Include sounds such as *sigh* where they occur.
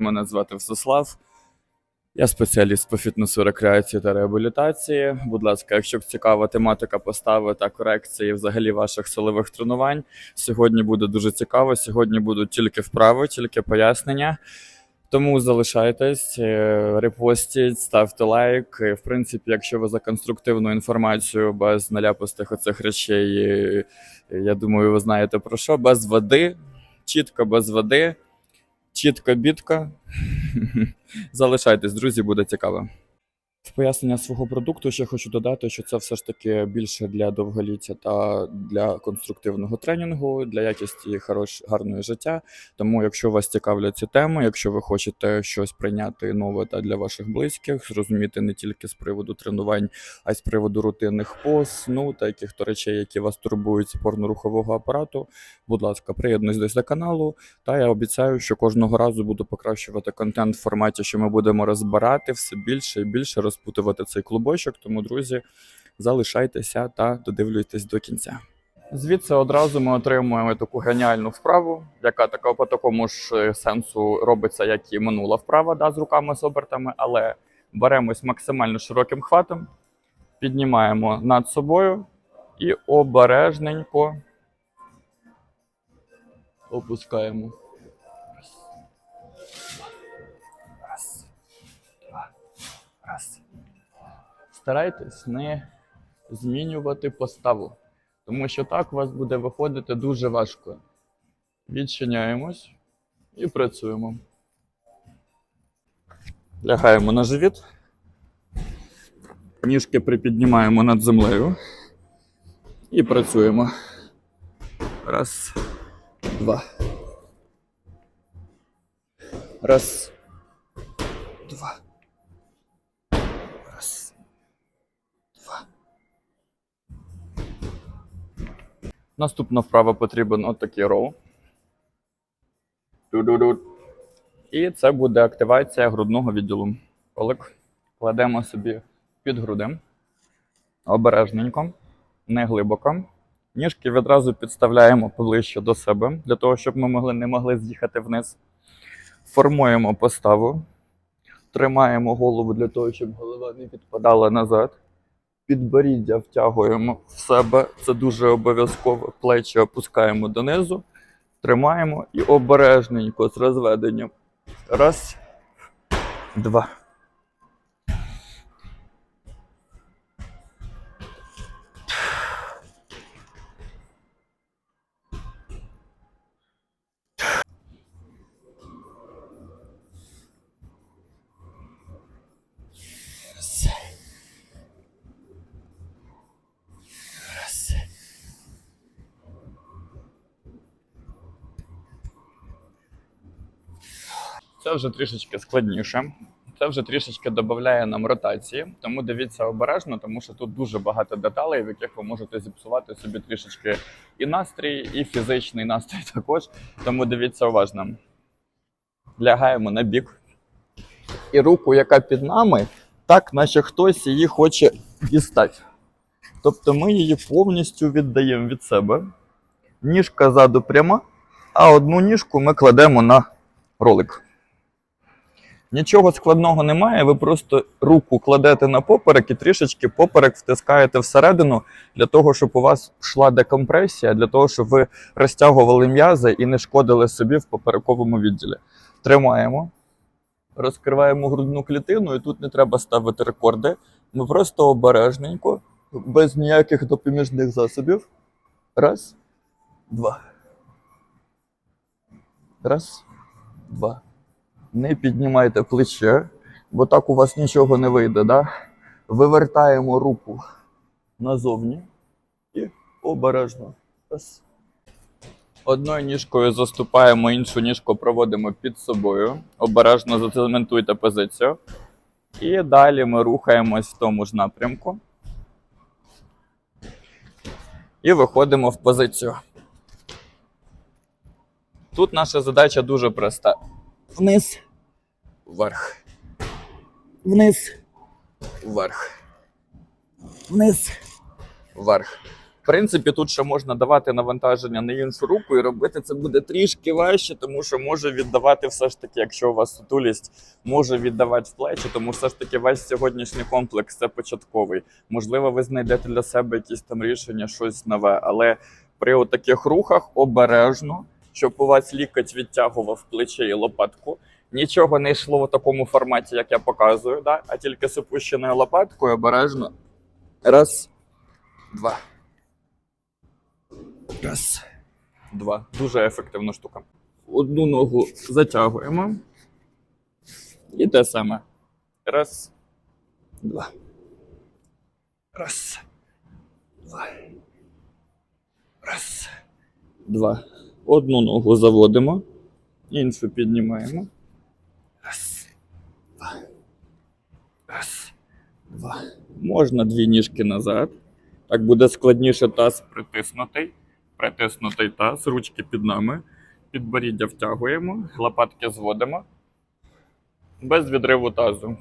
Мене звати Всеслав. Я спеціаліст по фітнесу, рекреації та реабілітації. Будь ласка, якщо цікава тематика постави та корекції взагалі ваших силових тренувань, сьогодні буде дуже цікаво. Сьогодні будуть тільки вправи, тільки пояснення. Тому залишайтесь, е, репостіть, ставте лайк. В принципі, якщо ви за конструктивну інформацію без наляпистих оцих речей, я думаю, ви знаєте про що. Без води, чітко без води, чітко бітко. *laughs* Залишайтесь, друзі, буде цікаво. Пояснення свого продукту ще хочу додати, що це все ж таки більше для довголіття та для конструктивного тренінгу, для якості хорош, гарного життя. Тому, якщо вас цікавлять ці теми, якщо ви хочете щось прийняти нове та для ваших близьких, зрозуміти не тільки з приводу тренувань, а й з приводу рутинних поз, сну та яких-то речей, які вас турбують з опорно-рухового апарату, будь ласка, приєднуйтесь до каналу. Та я обіцяю, що кожного разу буду покращувати контент в форматі, що ми будемо розбирати все більше і більше розпутувати цей клубочок. Тому, друзі, залишайтеся та додивлюйтесь до кінця. Звідси одразу ми отримуємо таку геніальну вправу, яка така по такому ж е, сенсу робиться, як і минула вправа, да, з руками з обертами, але беремось максимально широким хватом, піднімаємо над собою і обережненько опускаємо. Раз, два, раз. Старайтесь не змінювати поставу, тому що так у вас буде виходити дуже важко. Відчиняємось і працюємо. Лягаємо на живіт. Ніжки припіднімаємо над землею і працюємо. Раз, два. Раз, два. Наступна вправа потрібен отакий роу. І це буде активація грудного відділу. Колик кладемо собі під грудем. Обережненько, не глибоко. Ніжки відразу підставляємо поближче до себе, для того, щоб ми могли, не могли з'їхати вниз. Формуємо поставу, тримаємо голову для того, щоб голова не підпадала назад. Підборіддя втягуємо в себе, це дуже обов'язково. Плечі опускаємо донизу, тримаємо і обережненько з розведенням. Раз, два. Це вже трішечки складніше. Це вже трішечки додає нам ротації, тому дивіться обережно, тому що тут дуже багато деталей, в яких ви можете зіпсувати собі трішечки і настрій, і фізичний настрій *laughs* також. Тому дивіться уважно. Лягаємо на бік. І руку, яка під нами, так, наче хтось її хоче дістати. Тобто ми її повністю віддаємо від себе. Ніжка ззаду пряма, а одну ніжку ми кладемо на ролик. Нічого складного немає, ви просто руку кладете на поперек і трішечки поперек втискаєте всередину для того, щоб у вас йшла декомпресія, для того, щоб ви розтягували м'язи і не шкодили собі в поперековому відділі. Тримаємо, розкриваємо грудну клітину, і тут не треба ставити рекорди. Ми просто обережненько, без ніяких допоміжних засобів. Раз, два. Раз, два не піднімайте плече, бо так у вас нічого не вийде. Да? Вивертаємо руку назовні і обережно. Одною ніжкою заступаємо, іншу ніжку проводимо під собою. Обережно зацементуйте позицію. І далі ми рухаємось в тому ж напрямку. І виходимо в позицію. Тут наша задача дуже проста вниз, вверх, вниз, вверх, вниз, вверх. принципі, тут ще можна давати навантаження на іншу руку і робити це буде трішки важче, тому що може віддавати все ж таки, якщо у вас сутулість, може віддавати в плечі, тому все ж таки весь сьогоднішній комплекс це початковий. Можливо, ви знайдете для себе якісь там рішення, щось нове, але при таких рухах обережно, щоб у вас лікоть відтягував плече і лопатку. Нічого не йшло в такому форматі, як я показую, да? а тільки з опущеною лопаткою обережно. Раз, два. Раз, два. Дуже ефективна штука. Одну ногу затягуємо. І те саме. Раз, два. Раз, два. Раз, два. Одну ногу заводимо, іншу піднімаємо. Раз, два. Раз, два. Можна дві ніжки назад. Так буде складніше таз притиснутий. Притиснутий таз, ручки під нами. Підборіддя втягуємо, лопатки зводимо. Без відриву тазу.